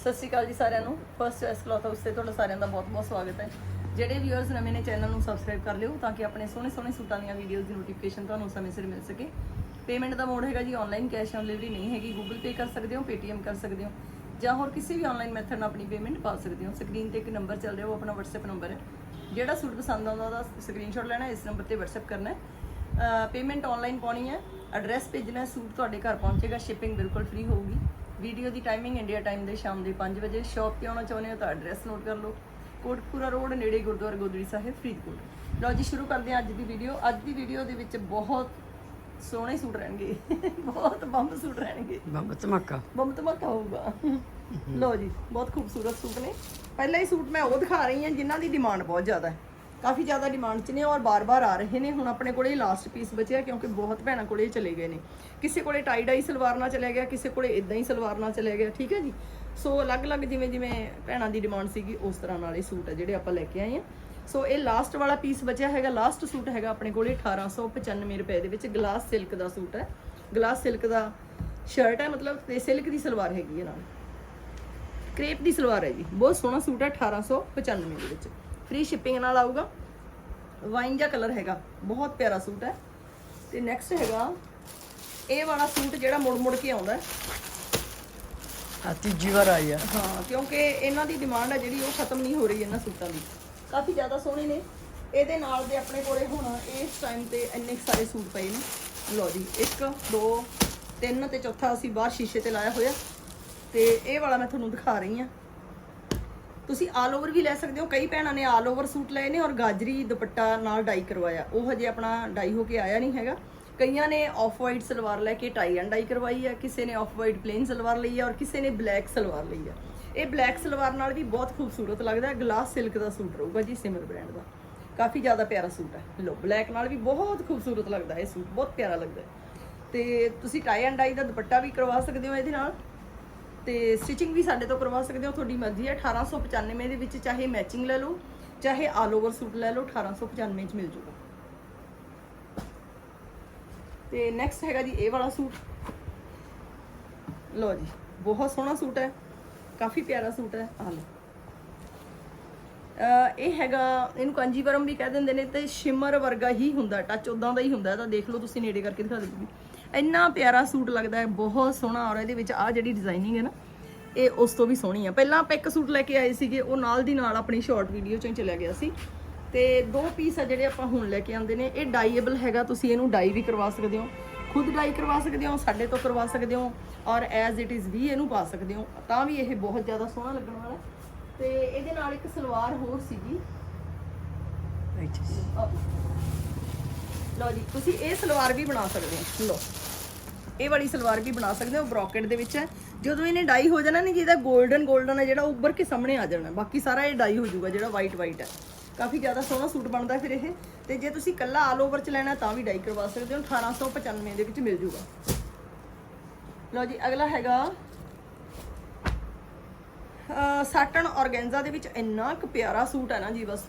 ਸਤਿ ਸ਼੍ਰੀ ਅਕਾਲ ਜੀ ਸਾਰਿਆਂ ਨੂੰ। ਫਰਸਟ ਚੋਇਸ ਕਲੌਥ ਹਾਊਸ ਤੇ ਤੁਹਾਡਾ ਸਾਰਿਆਂ ਦਾ ਬਹੁਤ-ਬਹੁਤ ਸਵਾਗਤ ਹੈ। ਜਿਹੜੇ ਵਿਊਅਰਸ ਨਵੇਂ ਨੇ ਚੈਨਲ ਨੂੰ ਸਬਸਕ੍ਰਾਈਬ ਕਰ ਲਿਓ ਤਾਂ ਕਿ ਆਪਣੇ ਸੋਹਣੇ-ਸੋਹਣੇ ਸੂਟਾਂ ਦੀਆਂ ਵੀਡੀਓਜ਼ ਦੀ ਨੋਟੀਫਿਕੇਸ਼ਨ ਤੁਹਾਨੂੰ ਸਮੇਂ ਸਿਰ ਮਿਲ ਸਕੇ। ਪੇਮੈਂਟ ਦਾ ਮੋਡ ਹੈਗਾ ਜੀ ਆਨਲਾਈਨ ਕੈਸ਼ ਔਨ ਡਿਲੀਵਰੀ ਨਹੀਂ ਹੈਗੀ। ਗੂਗਲ ਪੇ ਕਰ ਸਕਦੇ ਹੋ ਪੇਟੀਐਮ ਕਰ ਸਕਦੇ ਹੋ ਜਾਂ ਹੋਰ ਕਿਸੇ ਵੀ ਆਨਲਾਈਨ ਮੈਥਡ ਨਾਲ ਆਪਣੀ ਪੇਮੈਂਟ ਪਾ ਸਕਦੇ ਹੋ। ਸਕਰੀਨ ਤੇ ਇੱਕ ਨੰਬਰ ਚੱਲ ਰਿਹਾ, ਉਹ ਆਪਣਾ WhatsApp ਨੰਬਰ ਹੈ। ਜਿਹੜਾ ਸੂਟ ਪਸੰਦ ਆਉਂਦਾ ਉਹਦਾ ਸਕਰੀਨਸ਼ਾਟ ਲੈਣਾ, ਇਸ ਨੰਬਰ ਤੇ WhatsApp ਕਰਨਾ ਹੈ। ਪੇਮੈਂਟ ਆਨਲਾਈਨ ਪਾਉਣੀ ਹੈ। ਐਡਰੈਸ ਭੇਜਣਾ ਸੂਟ ਤੁਹਾਡੇ ਘਰ ਪਹੁੰਚੇਗਾ ਸ਼ਿਪਿੰਗ ਬਿਲਕੁਲ ਫ੍ਰੀ ਹੋਊਗੀ। ਵੀਡੀਓ ਦੀ ਟਾਈਮਿੰਗ ਇੰਡੀਆ ਟਾਈਮ ਦੇ ਸ਼ਾਮ ਦੇ 5 ਵਜੇ। ਸ਼ਾਪ ਤੇ ਆਉਣਾ ਚਾਹੁੰਦੇ ਹੋ ਤਾਂ ਐਡਰੈਸ ਨੋਟ ਕਰ ਲਓ। ਕੋਟਪੂਰਾ ਰੋਡ ਨੇੜੇ ਗੁਰਦੁਆਰਾ ਗੋਦੜੀ ਸਾਹਿਬ ਫਰੀਦਕੋਟ। ਲਓ ਜੀ ਸ਼ੁਰੂ ਕਰਦੇ ਹਾਂ ਅੱਜ ਦੀ ਵੀਡੀਓ ਅੱਜ ਦੀ ਵੀਡੀਓ ਦੇ ਵਿੱਚ ਬਹੁਤ ਸੋਹਣੇ ਸੂਟ ਰਹਿਣਗੇ। ਬਹੁਤ ਬੰਬ ਸੂਟ ਰਹਿਣਗੇ। ਬੰਬ ਧਮਾਕਾ। ਬੰਬ ਧਮਾਕਾ ਹੋਊਗਾ। ਲਓ ਜੀ ਬਹੁਤ ਖੂਬਸੂਰਤ ਸੂਟ ਨੇ। ਪਹਿਲਾ ਹੀ ਸੂਟ ਮੈਂ ਉਹ ਦਿਖਾ ਰਹੀ ਹਾਂ ਜਿਨ੍ਹਾਂ ਦੀ ਡਿਮਾਂਡ ਬਹੁਤ ਜ਼ਿਆਦਾ ਹੈ। ਕਾਫੀ ਜ਼ਿਆਦਾ ਡਿਮਾਂਡ 'ਚ ਨੇ ਔਰ ਬਾਰ-ਬਾਰ ਆ ਰਹੇ ਨੇ। ਹੁਣ ਆਪਣੇ ਕੋਲੇ ਲਾਸਟ ਪੀਸ ਬਚਿਆ ਕਿਉਂਕਿ ਬਹੁਤ ਭੈਣਾਂ ਕੋਲੇ ਇਹ ਚਲੇ ਗਏ ਨੇ। ਕਿਸੇ ਕੋਲੇ ਟਾਈ ਡਾਈ ਸਲਵਾਰ ਨਾਲ ਚਲੇ ਗਿਆ, ਕਿਸੇ ਕੋਲੇ ਇਦਾਂ ਹੀ ਸਲਵਾਰ ਨਾਲ ਚਲੇ ਗਿਆ, ਠੀਕ ਹੈ ਜੀ? ਸੋ ਅਲੱਗ-ਅਲੱਗ ਜਿਵੇਂ ਜਿਵੇਂ ਭੈਣਾਂ ਦੀ ਡਿਮਾਂਡ ਸੀਗੀ, ਉਸ ਤਰ੍ਹਾਂ ਨਾਲ ਇਹ ਸੂਟ ਹੈ ਜਿਹੜੇ ਆਪਾਂ ਲੈ ਕੇ ਆਏ ਆ ਸੋ ਇਹ ਲਾਸਟ ਵਾਲਾ ਪੀਸ ਬਚਿਆ ਹੈਗਾ ਲਾਸਟ ਸੂਟ ਹੈਗਾ ਆਪਣੇ ਕੋਲੇ 1895 ਰੁਪਏ ਦੇ ਵਿੱਚ ਗਲਾਸ ਸਿਲਕ ਦਾ ਸੂਟ ਹੈ। ਗਲਾਸ ਸਿਲਕ ਦਾ ਸ਼ਰਟ ਹੈ, ਮਤਲਬ ਤੇ ਸਿਲਕ ਦੀ ਸਲਵਾਰ ਹੈਗੀ ਹੈ ਨਾਲ। ਕ੍ਰੇਪ ਦੀ ਸਲਵਾਰ ਹੈ ਜੀ, ਬਹੁਤ ਸੋਹਣਾ ਸੂਟ ਹੈ 1895 ਦੇ ਵਿੱਚ। ਫ੍ਰੀ ਸ਼ਿਪਿੰਗ ਨਾਲ ਆਊਗਾ। ਵਾਈਨ ਜਿਹਾ ਕਲਰ ਹੈਗਾ। ਬਹੁਤ ਪਿਆਰਾ ਸੂਟ ਹੈ। ਤੇ ਨੈਕਸਟ ਹੈਗਾ ਇਹ ਵਾਲਾ ਸੂਟ ਜਿਹੜਾ ਮੁੜ ਮੁੜ ਕੇ ਆਉਂਦਾ ਹੈ। ਆ ਤੀਜੀ ਵਾਰ ਆਈ ਆ। ਹਾਂ ਕਿਉਂਕਿ ਇਹਨਾਂ ਦੀ ਡਿਮਾਂਡ ਹੈ ਜਿਹੜੀ ਉਹ ਖਤਮ ਨਹੀਂ ਹੋ ਰਹੀ ਇਹਨਾਂ ਸੂਟਾਂ ਦੀ। ਕਾਫੀ ਜ਼ਿਆਦਾ ਸੋਹਣੇ ਨੇ। ਇਹਦੇ ਨਾਲ ਦੇ ਆਪਣੇ ਕੋਲੇ ਹੁਣ ਇਸ ਟਾਈਮ ਤੇ ਇੰਨੇ ਸਾਰੇ ਸੂਟ ਪਏ ਨੇ। ਲਓ ਜੀ 1 2 3 ਤੇ ਚੌਥਾ ਅਸੀਂ ਬਾਹਰ ਸ਼ੀਸ਼ੇ ਤੇ ਲਾਇਆ ਹੋਇਆ। ਤੇ ਇਹ ਵਾਲਾ ਮੈਂ ਤੁਹਾਨੂੰ ਦਿਖਾ ਰਹੀ ਹਾਂ। ਤੁਸੀਂ ਆਲ ਓਵਰ ਵੀ ਲੈ ਸਕਦੇ ਹੋ। ਕਈ ਭੈਣਾਂ ਨੇ ਆਲ ਓਵਰ ਸੂਟ ਲਏ ਨੇ ਔਰ ਗਾਜਰੀ, ਦੁਪੱਟਾ ਨਾਲ ਡਾਈ ਕਰਵਾਇਆ। ਉਹ ਹਜੇ ਆਪਣਾ ਡਾਈ ਹੋ ਕੇ ਆਇਆ ਨਹੀਂ ਹੈਗਾ। ਕਈਆਂ ਨੇ ਆਫ ਵਾਈਟ ਸਲਵਾਰ ਲੈ ਕੇ ਟਾਈ ਐਂਡ ਡਾਈ ਕਰਵਾਈ ਹੈ। ਕਿਸੇ ਨੇ ਆਫ ਵਾਈਟ ਪਲੇਨ ਸਲਵਾਰ ਲਈ ਹੈ ਔਰ ਕਿਸੇ ਨੇ ਬਲੈਕ ਸਲਵਾਰ ਲਈ ਹੈ। ਇਹ ਬਲੈਕ ਸਲਵਾਰ ਨਾਲ ਵੀ ਬਹੁਤ ਖੂਬਸੂਰਤ ਲੱਗਦਾ ਹੈ। ਗਲਾਸ ਸਿਲਕ ਦਾ ਸੂਟ ਰਹੂਗਾ ਜੀ ਸਿਮਰ ਬ੍ਰਾਂਡ ਦਾ। ਕਾਫੀ ਜ਼ਿਆਦਾ ਪਿਆਰਾ ਸੂਟ ਹੈ। ਲੋ ਬਲੈਕ ਨਾਲ ਵੀ ਬਹੁਤ ਖੂਬਸੂਰਤ ਲੱਗਦਾ ਹੈ ਇਹ ਸੂਟ। ਬਹੁਤ ਪਿਆਰਾ ਲੱਗਦਾ ਹੈ। ਤੇ ਤੁਸੀਂ ਟਾਈ ਐਂਡ ਡਾਈ ਦਾ ਦੁਪੱਟਾ ਵੀ ਕਰਵਾ ਸਕਦੇ ਹੋ ਇਹਦੇ ਨਾਲ। ਤੇ ਸਟਿਚਿੰਗ ਵੀ ਸਾਡੇ ਤੋਂ ਕਰਵਾ ਸਕਦੇ ਹੋ, ਤੁਹਾਡੀ ਮਰਜ਼ੀ ਹੈ। 1895 ਦੇ ਵਿੱਚ ਚਾਹੇ ਮੈਚਿੰਗ ਲੈ ਲਓ, ਚਾਹੇ ਆਲ ਓਵਰ ਸੂਟ ਲੈ ਲਓ 1895 ਚ ਮਿਲ ਜੂਗਾ। ਤੇ ਨੈਕਸਟ ਹੈਗਾ ਜੀ ਇਹ ਵਾਲਾ ਸੂਟ ਲਓ ਜੀ, ਬਹੁਤ ਸੋਹਣਾ ਸੂਟ ਹੈ, ਕਾਫੀ ਪਿਆਰਾ ਸੂਟ ਹੈ। ਆ ਲਓ। ਇਹ ਹੈਗਾ, ਇਹਨੂੰ ਕਾਂਜੀਵਰਮ ਵੀ ਕਹਿ ਦਿੰਦੇ ਨੇ ਤੇ ਸ਼ਿਮਰ ਵਰਗਾ ਹੀ ਹੁੰਦਾ ਟੱਚ ਉਦਾਂ ਦਾ ਹੀ ਹੁੰਦਾ ਤਾਂ ਦੇਖ ਲਓ ਤੁਸੀਂ ਨੇੜੇ ਕਰਕੇ ਦਿਖਾ ਦਿੰਦੀ ਇੰਨਾ ਪਿਆਰਾ ਸੂਟ ਲੱਗਦਾ ਹੈ, ਬਹੁਤ ਸੋਹਣਾ ਔਰ ਇਹਦੇ ਵਿੱਚ ਆ ਜਿਹੜੀ ਡਿਜ਼ਾਈਨਿੰਗ ਹੈ ਨਾ, ਇਹ ਉਸ ਤੋਂ ਵੀ ਸੋਹਣੀ ਆ। ਪਹਿਲਾਂ ਆਪਾਂ ਇੱਕ ਸੂਟ ਲੈ ਕੇ ਆਏ ਸੀਗੇ, ਉਹ ਨਾਲ ਦੀ ਨਾਲ ਆਪਣੀ ਸ਼ਾਰਟ ਵੀਡੀਓ ਚੋਂ ਹੀ ਚਲਿਆ ਗਿਆ ਸੀ। ਤੇ ਦੋ ਪੀਸ ਆ ਜਿਹੜੇ ਆਪਾਂ ਹੁਣ ਲੈ ਕੇ ਆਂਦੇ ਨੇ, ਇਹ ਡਾਈਏਬਲ ਹੈਗਾ, ਤੁਸੀਂ ਇਹਨੂੰ ਡਾਈ ਵੀ ਕਰਵਾ ਸਕਦੇ ਹੋ। ਖੁਦ ਡਾਈ ਕਰਵਾ ਸਕਦੇ ਹੋ, ਸਾਡੇ ਤੋਂ ਕਰਵਾ ਸਕਦੇ ਹੋ, ਔਰ ਐਜ਼ ਇਟ ਇਜ਼ ਵੀ ਇਹਨੂੰ ਪਾ ਸਕਦੇ ਹੋ। ਤਾਂ ਵੀ ਇਹ ਬਹੁਤ ਜ਼ਿਆਦਾ ਸੋਹਣਾ ਲੱਗਣ ਵਾਲਾ ਹੈ। ਤੇ ਇਹਦੇ ਨਾਲ ਇੱਕ ਸਲਵਾਰ ਹੋਰ ਸੀਗੀ। ਸੀ। ਲਓ ਜੀ ਤੁਸੀਂ ਇਹ ਸਲਵਾਰ ਵੀ ਬਣਾ ਸਕਦੇ ਹੋ। ਲਓ। ਇਹ ਵਾਲੀ ਸਲਵਾਰ ਵੀ ਬਣਾ ਸਕਦੇ ਹੋ ਬ੍ਰੋਕਟ ਦੇ ਵਿੱਚ। ਹੈ ਜਦੋਂ ਇਹਨੇ ਡਾਈ ਹੋ ਜਾਣਾ ਨਾ ਜਿਹਦਾ 골ਡਨ 골ਡਨ ਹੈ ਜਿਹੜਾ ਉੱਭਰ ਕੇ ਸਾਹਮਣੇ ਆ ਜਾਣਾ। ਬਾਕੀ ਸਾਰਾ ਇਹ ਡਾਈ ਹੋ ਜਾਊਗਾ ਜਿਹੜਾ ਵਾਈਟ ਵਾਈਟ ਹੈ ਕਾਫੀ ਜ਼ਿਆਦਾ ਸੋਹਣਾ ਸੂਟ ਬਣਦਾ ਫਿਰ ਇਹ। ਤੇ ਜੇ ਤੁਸੀਂ ਕੱਲਾ ਆਲ ਓਵਰ ਚ ਲੈਣਾ ਤਾਂ ਵੀ ਡਾਈ ਕਰਵਾ ਸਕਦੇ ਹੋ। 1895 ਦੇ ਵਿੱਚ ਮਿਲ ਜੂਗਾ। ਲਓ ਜੀ ਅਗਲਾ ਹੈਗਾ ਸਾਟਨ ਔਰਗੈਂਜ਼ਾ ਦੇ ਵਿੱਚ ਇੰਨਾ ਕੁ ਪਿਆਰਾ ਸੂਟ ਹੈ ਨਾ ਜੀ, ਬਸ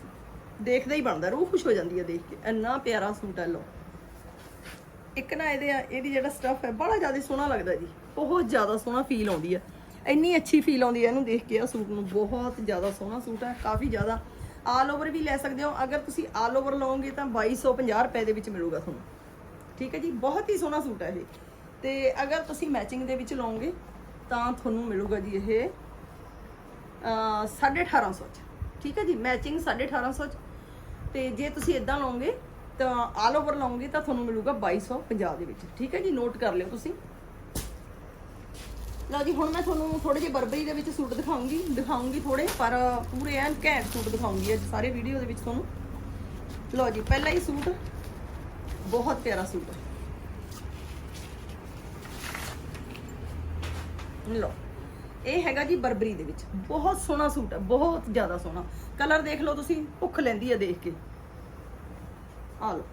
ਦੇਖਦਾ ਹੀ ਬਣਦਾ, ਰੂਹ ਖੁਸ਼ ਹੋ ਜਾਂਦੀ ਹੈ ਦੇਖ ਕੇ, ਇੰਨਾ ਪਿਆਰਾ ਸੂਟ ਹੈ ਲੋ ਇੱਕ ਨਾ ਇਹਦੇ ਇਹਦੀ ਜਿਹੜਾ ਸਟਫ ਹੈ, ਬੜਾ ਜ਼ਿਆਦਾ ਸੋਹਣਾ ਲੱਗਦਾ ਜੀ, ਬਹੁਤ ਜ਼ਿਆਦਾ ਸੋਹਣਾ ਫੀਲ ਆਉਂਦੀ ਹੈ। ਇੰਨੀ ਅੱਛੀ ਫੀਲ ਆਉਂਦੀ ਹੈ ਇਹਨੂੰ ਦੇਖ ਕੇ ਆ ਸੂਟ ਨੂੰ ਬਹੁਤ ਜ਼ਿਆਦਾ ਸੋਹਣਾ ਸੂਟ ਹੈ, ਕਾਫੀ ਜ਼ਿਆਦਾ। ਆਲ ਓਵਰ ਵੀ ਲੈ ਸਕਦੇ ਹੋ, ਅਗਰ ਤੁਸੀਂ ਆਲ ਓਵਰ ਲਓਗੇ ਤਾਂ 2250 ਰੁਪਏ ਦੇ ਵਿੱਚ ਮਿਲੂਗਾ ਤੁਹਾਨੂੰ। ਠੀਕ ਹੈ ਜੀ, ਬਹੁਤ ਹੀ ਸੋਹਣਾ ਸੂਟ ਹੈ ਇਹ। ਤੇ ਅਗਰ ਤੁਸੀਂ ਮੈਚਿੰਗ ਦੇ ਵਿੱਚ ਲਓਗੇ, ਤਾਂ ਤੁਹਾਨੂੰ ਮਿਲੂਗਾ ਜੀ ਇਹ 1850 ਚ। ਠੀਕ ਹੈ ਜੀ? ਮੈਚਿੰਗ 1850 ਚ। ਤੇ ਜੇ ਤੁਸੀਂ ਇਦਾਂ ਲਓਗੇ, ਤਾਂ ਆਲ ਓਵਰ ਲਓਗੇ, ਤਾਂ ਤੁਹਾਨੂੰ ਮਿਲੂਗਾ 2250 ਦੇ ਵਿੱਚ। ਠੀਕ ਹੈ ਜੀ? ਨੋਟ ਕਰ ਲਿਓ ਤੁਸੀਂ। ਲਓ ਜੀ, ਹੁਣ ਮੈਂ ਤੁਹਾਨੂੰ ਥੋੜੇ ਜਿਹੇ ਬਰਬਰੀ ਦੇ ਵਿੱਚ ਸੂਟ ਦਿਖਾਉਂਗੀ। ਦਿਖਾਉਂਗੀ ਥੋੜੇ ਪਰ ਪੂਰੇ ਐਨ ਘੈਂਟ ਸੂਟ ਦਿਖਾਉਂਗੀ ਅੱਜ ਸਾਰੇ ਵੀਡੀਓ ਦੇ ਵਿੱਚ ਤੁਹਾਨੂੰ। ਲਓ ਜੀ, ਪਹਿਲਾ ਹੀ ਸੂਟ। ਬਹੁਤ ਪਿਆਰਾ ਸੂਟ ਲਓ। ਇਹ ਹੈਗਾ ਜੀ ਬਰਬਰੀ ਦੇ ਵਿੱਚ। ਬਹੁਤ ਸੋਹਣਾ ਸੂਟ ਹੈ ਬਹੁਤ ਜ਼ਿਆਦਾ ਸੋਹਣਾ। ਕਲਰ ਦੇਖ ਲਓ ਤੁਸੀਂ ਭੁੱਖ ਲੈਂਦੀ ਹੈ ਦੇਖ ਕੇ। ਆ ਲਓ।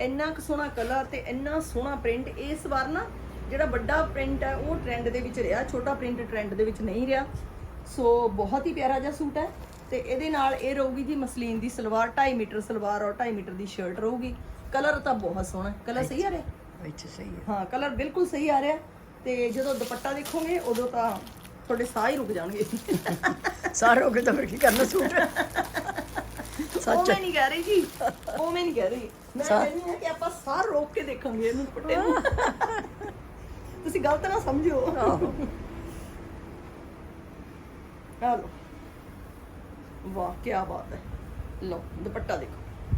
ਇੰਨਾ ਕੁ ਸੋਹਣਾ ਕਲਰ ਤੇ ਇੰਨਾ ਸੋਹਣਾ ਪ੍ਰਿੰਟ ਇਸ ਵਾਰ ਨਾ ਜਿਹੜਾ ਵੱਡਾ ਪ੍ਰਿੰਟ ਹੈ ਉਹ ਟ੍ਰੈਂਡ ਦੇ ਵਿੱਚ ਰਿਹਾ। ਛੋਟਾ ਪ੍ਰਿੰਟ ਟ੍ਰੈਂਡ ਦੇ ਵਿੱਚ ਨਹੀਂ ਰਿਹਾ। ਸੋ ਬਹੁਤ ਹੀ ਪਿਆਰਾ ਜਿਹਾ ਸੂਟ ਹੈ ਤੇ ਇਹਦੇ ਨਾਲ ਇਹ ਰਹੂਗੀ ਜੀ ਮਸਲੀਨ ਦੀ ਸਲਵਾਰ 2.5 ਮੀਟਰ ਸਲਵਾਰ ਔਰ 2.5 ਮੀਟਰ ਦੀ ਸ਼ਰਟ ਰਹੂਗੀ। ਕਲਰ ਤਾਂ ਬਹੁਤ ਸੋਹਣਾ। ਕਲਰ ਸਹੀ ਆ ਰਿਹਾ? ਇੱਥੇ ਸਹੀ ਹੈ ਹਾਂ ਕਲਰ ਬਿਲਕੁਲ ਸਹੀ ਆ ਰਿਹਾ। ਤੇ ਜਦੋਂ ਦੁਪੱਟਾ ਦੇਖੋਗੇ ਉਦੋਂ ਤਾਂ ਤੁਹਾਡੇ ਸਾਹ ਹੀ ਰੁਕ ਜਾਣਗੇ। ਸਾਰੇ ਹੋ ਗਏ ਤਾਂ ਫਿਰ ਕੀ ਕਰਨਾ ਸੂਟ? ਉਹ ਸੱਚ। ਮੈਂ ਨਹੀਂ ਕਹਿ ਰਹੀ ਜੀ। ਉਹ ਮੈਂ ਨਹੀਂ ਕਹਿ ਰਹੀ। ਮੈਂ ਕਹਿੰਦੀ ਹਾਂ ਕਿ ਆਪਾਂ ਸਾਹ ਰੋਕ ਕੇ ਦੇਖਾਂਗੇ ਇਹਨੂੰ ਦੁਪੱਟੇ ਨੂੰ। ਤੁਸੀਂ ਗਲਤ ਨਾ ਸਮਝਿਓ ਆਹੋ। ਆ ਲਓ। ਵਾਹ ਕੀ ਬਾਤ ਹੈ। ਲਓ ਦੁਪੱਟਾ ਦੇਖੋ।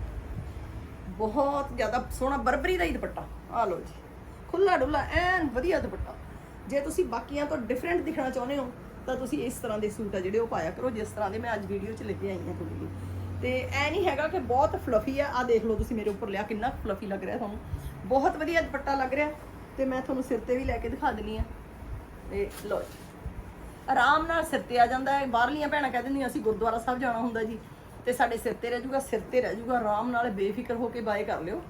ਬਹੁਤ ਜ਼ਿਆਦਾ ਸੋਹਣਾ ਬਰਬਰੀ ਦਾ ਹੀ ਦੁਪੱਟਾ। ਆ ਲਓ ਜੀ। ਖੁੱਲਾ ਡੁੱਲਾ ਐਨ ਵਧੀਆ ਦੁਪੱਟਾ। ਜੇ ਤੁਸੀਂ ਬਾਕੀਆਂ ਤੋਂ ਡਿਫਰੈਂਟ ਦਿਖਣਾ ਚਾਹੁੰਦੇ ਹੋ, ਤਾਂ ਤੁਸੀਂ ਇਸ ਤਰ੍ਹਾਂ ਦੇ ਸੂਟ ਆ ਜਿਹੜੇ ਉਹ ਪਾਇਆ ਕਰੋ, ਜਿਸ ਤਰ੍ਹਾਂ ਦੇ ਮੈਂ ਅੱਜ ਵੀਡੀਓ 'ਚ ਲੈ ਕੇ ਆਈ ਹਾਂ ਤੁਹਾਡੇ ਲਈ। ਤੇ ਐ ਨਹੀਂ ਹੈਗਾ ਕਿ ਬਹੁਤ ਫਲਫੀ ਆ। ਆ ਦੇਖ ਲਓ ਤੁਸੀਂ ਮੇਰੇ ਉੱਪਰ ਲਿਆ, ਕਿੰਨਾ ਫਲਫੀ ਲੱਗ ਰਿਹਾ ਤੁਹਾਨੂੰ। ਬਹੁਤ ਵਧੀਆ ਦੁਪੱਟਾ ਲੱਗ ਰਿਹਾ। ਤੇ ਮੈਂ ਤੁਹਾਨੂੰ ਸਿਰ ਤੇ ਵੀ ਲੈ ਕੇ ਦਿਖਾ ਦਿੰਨੀ ਆ ਤੇ ਲਓ ਜੀ। ਆਰਾਮ ਨਾਲ ਸਿਰ ਤੇ ਆ ਜਾਂਦਾ ਹੈ। ਬਾਹਰਲੀਆਂ ਭੈਣਾਂ ਕਹਿ ਦਿੰਦੀਆਂ, ਅਸੀਂ ਗੁਰਦੁਆਰਾ ਸਾਹਿਬ ਜਾਣਾ ਹੁੰਦਾ ਜੀ। ਤੇ ਸਾਡੇ ਸਿਰ ਤੇ ਰਹਿ ਜੂਗਾ ਸਿਰ ਤੇ ਰਹਿ ਜੂਗਾ ਆਰਾਮ ਨਾਲ ਬੇਫਿਕਰ ਹੋ ਕੇ ਬਾਏ ਕਰ ਲਿਓ।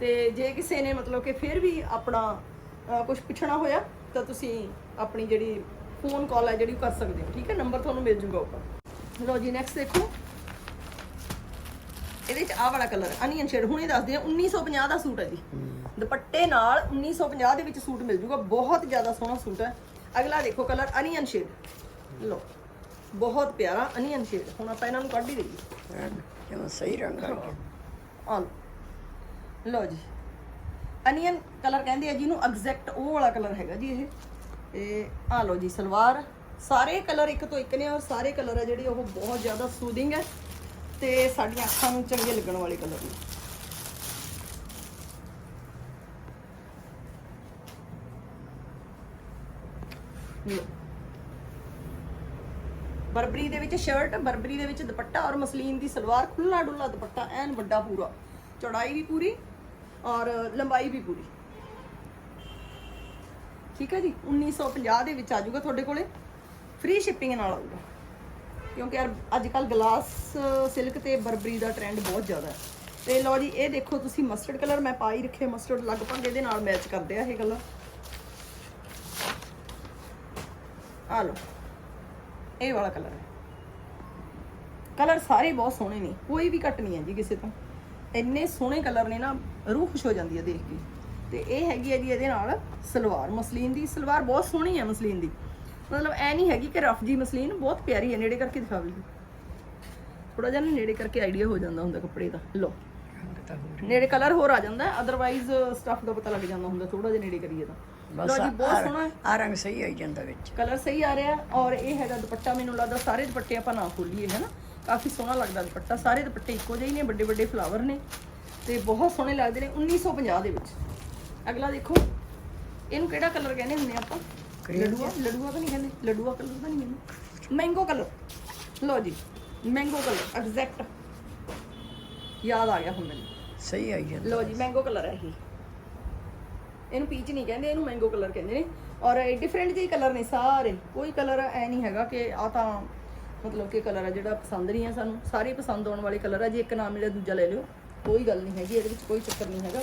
ਤੇ ਜੇ ਕਿਸੇ ਨੇ ਮਤਲਬ ਕਿ ਫਿਰ ਵੀ ਆਪਣਾ ਕੁਝ ਪੁੱਛਣਾ ਹੋਇਆ ਤਾਂ ਤੁਸੀਂ ਆਪਣੀ ਜਿਹੜੀ ਫੋਨ ਕਾਲ ਹੈ ਜਿਹੜੀ ਕਰ ਸਕਦੇ ਹੋ ਠੀਕ ਹੈ? ਨੰਬਰ ਤੁਹਾਨੂੰ ਮਿਲ ਜੂਗਾ ਉੱਪਰ। ਲਓ ਜੀ ਨੈਕਸਟ ਦੇਖੋ। ਇਹਦੇ ਚ ਆਹ ਵਾਲਾ ਕਲਰ ਅਨੀਅਨ ਸ਼ੇਡ ਹੁਣੇ ਦੱਸਦੇ ਆ 1950 ਦਾ ਸੂਟ ਹੈ ਜੀ। ਦੁਪੱਟੇ ਨਾਲ 1950 ਦੇ ਵਿੱਚ ਸੂਟ ਮਿਲ ਜੂਗਾ ਬਹੁਤ ਜ਼ਿਆਦਾ ਸੋਹਣਾ ਸੂਟ ਹੈ। ਅਗਲਾ ਦੇਖੋ ਕਲਰ ਅਨੀਅਨ ਸ਼ੇਡ ਲਓ ਬਹੁਤ ਪਿਆਰਾ ਅਨੀਅਨ ਸ਼ੇਡ ਹੁਣ ਆਪਾਂ ਇਹਨਾਂ ਨੂੰ ਕੱਢ ਹੀ ਦਈਏ। ਜਿਵੇਂ ਸਹੀ ਰੰਗ ਆ ਲਓ ਜੀ। ਅਨੀਅਨ ਕਲਰ ਕਹਿੰਦੇ ਆ ਜਿਹਨੂੰ ਐਗਜ਼ੈਕਟ ਉਹ ਵਾਲਾ ਕਲਰ ਹੈਗਾ ਜੀ ਇਹ। ਤੇ ਆ ਲਓ ਜੀ ਸਲਵਾਰ। ਸਾਰੇ ਕਲਰ ਇੱਕ ਤੋਂ ਇੱਕ ਨੇ ਔਰ ਸਾਰੇ ਕਲਰ ਆ ਜਿਹੜੇ ਉਹ ਬਹੁਤ ਜ਼ਿਆਦਾ ਸੂਦਿੰਗ ਹੈ। ਤੇ ਸਾਡੀਆਂ ਅੱਖਾਂ ਨੂੰ ਚੰਗੇ ਲੱਗਣ ਵਾਲੇ ਕਲਰ ਨੇ। ਬਰਬਰੀ ਦੇ ਵਿੱਚ ਸ਼ਰਟ ਬਰਬਰੀ ਦੇ ਵਿੱਚ ਦੁਪੱਟਾ ਔਰ ਮਸਲੀਨ ਦੀ ਸਲਵਾਰ ਖੁੱਲਾ ਡੁੱਲਾ ਦੁਪੱਟਾ, ਐਨ ਵੱਡਾ ਪੂਰਾ। ਚੌੜਾਈ ਵੀ ਪੂਰੀ ਔਰ ਲੰਬਾਈ ਵੀ ਪੂਰੀ। ਠੀਕ ਹੈ ਜੀ? 1950 ਦੇ ਵਿੱਚ ਆ ਜਾਊਗਾ ਤੁਹਾਡੇ ਕੋਲੇ। ਫ੍ਰੀ ਸ਼ਿਪਿੰਗ ਨਾਲ ਆਊਗਾ। ਕਿਉਂਕਿ ਯਾਰ ਅੱਜ ਕੱਲ ਗਲਾਸ ਸਿਲਕ ਤੇ ਬਰਬਰੀ ਦਾ ਟ੍ਰੈਂਡ ਬਹੁਤ ਜ਼ਿਆਦਾ ਹੈ। ਤੇ ਲਓ ਜੀ, ਇਹ ਦੇਖੋ ਤੁਸੀਂ ਮਸਟਰਡ ਕਲਰ ਮੈਂ ਪਾ ਹੀ ਰੱਖਿਆ ਮਸਟਰਡ ਲਗਭਗ ਇਹਦੇ ਨਾਲ ਮੈਚ ਕਰਦੇ ਆ ਇਹ ਕਲਰ ਆ ਲਓ, ਇਹ ਵਾਲਾ ਕਲਰ ਹੈ। ਕਲਰ ਸਾਰੇ ਬਹੁਤ ਸੋਹਣੇ ਨੇ, ਕੋਈ ਵੀ ਘੱਟ ਨਹੀਂ ਹੈ ਜੀ ਕਿਸੇ ਤੋਂ। ਇੰਨੇ ਸੋਹਣੇ ਕਲਰ ਨੇ ਨਾ ਰੂਹ ਖੁਸ਼ ਹੋ ਜਾਂਦੀ ਹੈ ਦੇਖ ਕੇ। ਤੇ ਇਹ ਹੈਗੀ ਹੈ ਜੀ ਇਹਦੇ ਨਾਲ ਸਲਵਾਰ ਮਸਲੀਨ ਦੀ। ਸਲਵਾਰ ਬਹੁਤ ਸੋਹਣੀ ਹੈ ਮਸਲੀਨ ਦੀ। ਮਤਲਬ ਐ ਨਹੀਂ ਹੈਗੀ ਕਿ ਰਫ ਜੀ ਮਸਲੀਨ ਬਹੁਤ ਪਿਆਰੀ ਹੈ ਨੇੜੇ ਕਰਕੇ ਦਿਖਾਵੀ ਥੋੜਾ ਜਿਹਾ ਨੇੜੇ ਕਰਕੇ ਆਈਡੀਆ ਹੋ ਜਾਂਦਾ ਹੁੰਦਾ ਕੱਪੜੇ ਦਾ। ਲੋ ਨੇੜੇ ਕਲਰ ਹੋਰ ਆ ਜਾਂਦਾ ਅਦਰਵਾਈਜ਼ ਸਟਫ ਦਾ ਪਤਾ ਲੱਗ ਜਾਂਦਾ ਹੁੰਦਾ ਥੋੜਾ ਜਿਹਾ ਨੇੜੇ ਕਰੀਏ ਤਾਂ। ਬਸ ਜੀ ਬਹੁਤ ਸੋਹਣਾ। ਆ ਰੰਗ ਸਹੀ ਆਈ ਜਾਂਦਾ ਵਿੱਚ। ਕਲਰ ਸਹੀ ਆ ਰਿਹਾ ਔਰ ਇਹ ਹੈਗਾ ਦੁਪੱਟਾ ਮੈਨੂੰ ਲੱਗਦਾ ਸਾਰੇ ਦੁਪੱਟੇ ਆਪਾਂ ਨਾ ਖੋਲੀਏ ਹੈ ਨਾ ਕਾਫੀ ਸੋਹਣਾ ਲੱਗਦਾ ਦੁਪੱਟਾ। ਸਾਰੇ ਦੁਪੱਟੇ ਇੱਕੋ ਜਿਹੇ ਨੇ ਵੱਡੇ ਵੱਡੇ ਫਲਾਵਰ ਨੇ ਤੇ ਬਹੁਤ ਸੋਹਣੇ ਲੱਗਦੇ ਨੇ 1950 ਦੇ ਵਿੱਚ। ਅਗਲਾ ਦੇਖੋ ਇਹਨੂੰ ਕਿਹੜਾ ਕਲਰ ਕਹਿੰਦੇ ਹੁੰਦੇ ਆਪਾਂ? ਲੜੂਆ ਲੜੂਆ ਤਾਂ ਨਹੀਂ ਕਹਿੰਦੇ ਲੜੂਆ ਕਲਰ ਤਾਂ ਨਹੀਂ ਕਹਿੰਦੇ। ਮੈਂਗੋ ਕਲਰ ਲਓ ਜੀ ਮੈਂਗੋ ਕਲਰ ਐਗਜ਼ੈਕਟ ਯਾਦ ਆ ਗਿਆ ਹੁਣ ਮੈਨੂੰ। ਸਹੀ ਆਈ ਜਾਂਦਾ। ਲੋ ਜੀ ਮੈਂਗੋ ਕਲਰ ਹੈ ਇਹ। ਇਹਨੂੰ ਪੀਚ ਨਹੀਂ ਕਹਿੰਦੇ ਇਹਨੂੰ ਮੈਂਗੋ ਕਲਰ ਕਹਿੰਦੇ ਨੇ। ਔਰ ਇਹ ਡਿਫਰੈਂਟ ਜਿਹੇ ਕਲਰ ਨੇ ਸਾਰੇ। ਕੋਈ ਕਲਰ ਐ ਨਹੀਂ ਹੈਗਾ ਕਿ ਆ ਤਾਂ ਮਤਲਬ ਕਿ ਕਲਰ ਆ ਜਿਹੜਾ ਪਸੰਦ ਨਹੀਂ ਆ ਸਾਨੂੰ ਸਾਰੇ ਪਸੰਦ ਆਉਣ ਵਾਲੇ ਕਲਰ ਆ ਜੇ ਇੱਕ ਨਾ ਮਿਲੇ ਦੂਜਾ ਲੈ ਲਿਓ ਕੋਈ ਗੱਲ ਨਹੀਂ ਹੈਗੀ ਇਹਦੇ ਵਿੱਚ ਕੋਈ ਚੱਕਰ ਨਹੀਂ ਹੈਗਾ।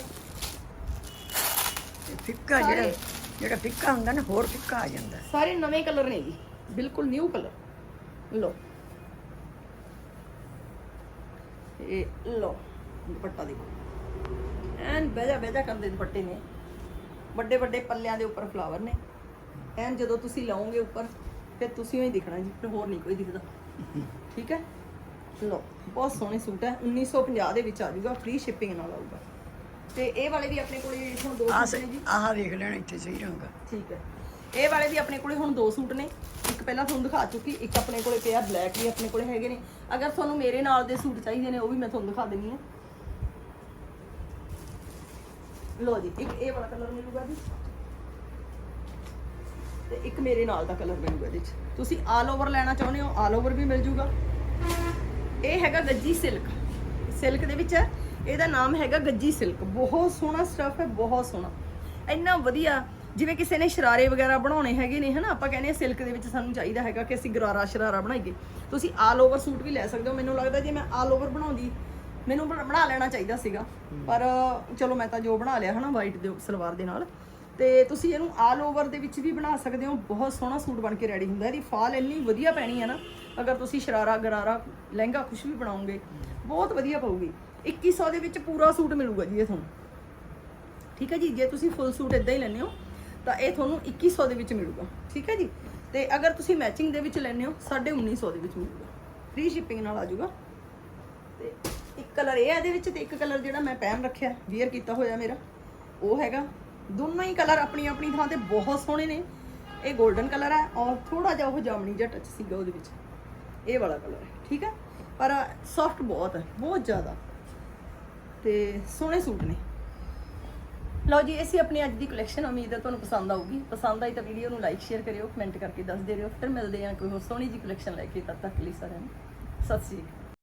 ਫਿੱਕਾ ਜਿਹੜਾ ਜਿਹੜਾ ਫਿੱਕਾ ਹੁੰਦਾ ਨਾ ਹੋਰ ਫਿੱਕਾ ਆ ਜਾਂਦਾ। ਸਾਰੇ ਨਵੇਂ ਕਲਰ ਨੇ ਜੀ ਬਿਲਕੁਲ ਨਿਊ ਕਲਰ। ਲੋ ਇਹ ਲੋ ਦੁਪੱਟਾ ਦੇਖੋ। ਐਨ ਬਹਿਜਾ ਬਹਿਜਾ ਕਰਦੇ ਦੁਪੱਟੇ ਨੇ। ਵੱਡੇ ਵੱਡੇ ਪੱਲਿਆਂ ਦੇ ਉੱਪਰ ਫਲਾਵਰ ਨੇ। ਐਨ ਜਦੋਂ ਤੁਸੀਂ ਲਾਓਗੇ ਉੱਪਰ ਫਿਰ ਤੁਸੀਂ ਹੀ ਦਿਖਣਾ ਜੀ ਫਿਰ ਹੋਰ ਨਹੀਂ ਕੋਈ ਦਿਖਦਾ। ਠੀਕ ਹੈ? ਲੋ ਬਹੁਤ ਸੋਹਣੇ ਸੂਟ ਹੈ। 1950 ਦੇ ਵਿੱਚ ਆ ਜਾਊਗਾ ਫ੍ਰੀ ਸ਼ਿਪਿੰਗ ਨਾਲ ਆਊਗਾ। ਤੇ ਇਹ ਵਾਲੇ ਵੀ ਆਪਣੇ ਕੋਲੇ ਹੁਣ ਦੋ ਸੂਟ ਨੇ ਜੀ। ਆਹ ਦੇਖ ਲੈਣਾ ਇੱਥੇ ਸਹੀ ਰੰਗ ਆ ਠੀਕ ਹੈ। ਇਹ ਵਾਲੇ ਵੀ ਆਪਣੇ ਕੋਲੇ ਹੁਣ ਦੋ ਸੂਟ ਨੇ। ਇੱਕ ਪਹਿਲਾਂ ਤੁਹਾਨੂੰ ਦਿਖਾ ਚੁੱਕੀ ਇੱਕ ਆਪਣੇ ਕੋਲੇ ਪਿਆ ਬਲੈਕ ਵੀ ਆਪਣੇ ਕੋਲੇ ਹੈਗੇ ਨੇ। ਅਗਰ ਤੁਹਾਨੂੰ ਮੇਰੇ ਨਾਲ ਦੇ ਸੂਟ ਚਾਹੀਦੇ ਨੇ ਉਹ ਵੀ ਮੈਂ ਤੁਹਾਨੂੰ ਦਿਖਾ ਦਿੰਨੀ ਆ ਲੋ ਜੀ ਇੱਕ ਇਹ ਵਾਲਾ ਕਲਰ ਮਿਲੂਗਾ ਜੀ। ਤੇ ਇੱਕ ਮੇਰੇ ਨਾਲ ਦਾ ਕਲਰ ਮਿਲੂਗਾ ਇਹਦੇ ਚ ਤੁਸੀਂ ਆਲ ਓਵਰ ਲੈਣਾ ਚਾਹੁੰਦੇ ਹੋ ਆਲ ਓਵਰ ਵੀ ਮਿਲ ਜੂਗਾ। ਇਹ ਹੈਗਾ ਗੱਜੀ ਸਿਲਕ ਸਿਲਕ ਦੇ ਵਿੱਚ ਇਹਦਾ ਨਾਮ ਹੈਗਾ ਗੱਜੀ ਸਿਲਕ ਬਹੁਤ ਸੋਹਣਾ ਸਟਫ ਹੈ ਬਹੁਤ ਸੋਹਣਾ। ਇੰਨਾ ਵਧੀਆ ਜਿਵੇਂ ਕਿਸੇ ਨੇ ਸ਼ਰਾਰੇ ਵਗੈਰਾ ਬਣਾਉਣੇ ਹੈਗੇ ਨੇ ਹਨਾ ਆਪਾਂ ਕਹਿੰਦੇ ਆ ਸਿਲਕ ਦੇ ਵਿੱਚ ਸਾਨੂੰ ਚਾਹੀਦਾ ਹੈਗਾ ਕਿ ਅਸੀਂ ਗਰਾਰਾ ਸ਼ਰਾਰਾ ਬਣਾਈਏ। ਤੁਸੀਂ ਆਲ ਓਵਰ ਸੂਟ ਵੀ ਲੈ ਸਕਦੇ ਹੋ। ਮੈਨੂੰ ਲੱਗਦਾ ਜੇ ਮੈਂ ਆਲ ਓਵਰ ਬਣਾਉਂਦੀ ਮੈਨੂੰ ਬਣਾ ਲੈਣਾ ਚਾਹੀਦਾ ਸੀਗਾ। ਪਰ ਚਲੋ ਮੈਂ ਤਾਂ ਜੋ ਬਣਾ ਲਿਆ ਹਨਾ ਵਾਈਟ ਦੇ ਸਲਵਾਰ ਦੇ ਨਾਲ। ਤੇ ਤੁਸੀਂ ਇਹਨੂੰ ਆਲ ਓਵਰ ਦੇ ਵਿੱਚ ਵੀ ਬਣਾ ਸਕਦੇ ਹੋ। ਬਹੁਤ ਸੋਹਣਾ ਸੂਟ ਬਣ ਕੇ ਰੈਡੀ ਹੁੰਦਾ। ਇਹਦੀ ਫਾਲ ਇੰਨੀ ਵਧੀਆ ਪੈਣੀ ਹੈ ਨਾ, ਅਗਰ ਤੁਸੀਂ ਸ਼ਰਾਰਾ, ਗਰਾਰਾ, ਲਹਿੰਗਾ ਕੁਝ ਵੀ ਬਣਾਉਂਗੇ ਬਹੁਤ ਵਧੀਆ ਪਊਗੀ। 2100 ਦੇ ਵਿੱਚ ਪੂਰਾ ਸੂਟ ਮਿਲੂਗਾ ਜੀ ਇਹ ਤੁਹਾਨੂੰ। ਠੀਕ ਹੈ ਜੀ? ਜੇ ਤੁਸੀਂ ਫੁੱਲ ਸੂਟ ਇਦਾਂ ਹੀ ਲੈਂਦੇ ਹੋ, ਤਾਂ ਇਹ ਤੁਹਾਨੂੰ 2100 ਦੇ ਵਿੱਚ ਮਿਲੂਗਾ। ਠੀਕ ਹੈ ਜੀ? ਤੇ ਅਗਰ ਤੁਸੀਂ ਮੈਚਿੰਗ ਦੇ ਵਿੱਚ ਲੈਣੇ ਹੋ 1950 ਦੇ ਵਿੱਚ ਮਿਲੂਗਾ। ਫ੍ਰੀ ਸ਼ਿਪਿੰਗ ਨਾਲ ਆ ਜਾਊਗਾ। ਤੇ ਇੱਕ ਕਲਰ ਇਹ ਹੈ ਇਹਦੇ ਵਿੱਚ ਤੇ ਇੱਕ ਕਲਰ ਜਿਹੜਾ ਮੈਂ ਪੈਮ ਰੱਖਿਆ ਵੀਅਰ ਕੀਤਾ ਹੋਇਆ ਮੇਰਾ। ਉਹ ਹੈਗਾ ਦੋਨੋਂ ਹੀ ਕਲਰ ਆਪਣੀ ਆਪਣੀ ਥਾਂ ਤੇ ਬਹੁਤ ਸੋਹਣੇ ਨੇ। ਇਹ 골ਡਨ ਕਲਰ ਹੈ ਔਰ ਥੋੜਾ ਜਿਹਾ ਉਹ ਜਾਮਣੀ ਜਿਹਾ ਟੱਚ ਸੀਗਾ ਉਹਦੇ ਵਿੱਚ। ਇਹ ਵਾਲਾ ਕਲਰ ਹੈ, ਠੀਕ ਹੈ? ਪਰ ਸੌਫਟ ਬਹੁਤ ਹੈ, ਬਹੁਤ ਜ਼ਿਆਦਾ। ਤੇ ਸੋਹਣੇ ਸੂਟ ਨੇ। ਲਓ ਜੀ, ਇਹ ਸੀ ਆਪਣੀ ਅੱਜ ਦੀ ਕਲੈਕਸ਼ਨ ਉਮੀਦ ਹੈ ਤੁਹਾਨੂੰ ਪਸੰਦ ਆਊਗੀ। ਪਸੰਦ ਆਈ ਤਾਂ ਵੀਡੀਓ ਨੂੰ ਲਾਈਕ ਸ਼ੇਅਰ ਕਰਿਓ ਕਮੈਂਟ ਕਰਕੇ ਦੱਸ ਦੱਸਦੇ ਰਹੋ ਫਿਰ ਮਿਲਦੇ ਹਾਂ ਕੋਈ ਹੋਰ ਸੋਹਣੀ ਜੀ ਕਲੈਕਸ਼ਨ ਲੈ ਕੇ, ਤਦ ਤੱਕ ਲਈ ਸਾਰਿਆਂ ਨੂੰ। ਸਤਿ ਸ੍ਰੀ ਅਕਾਲ।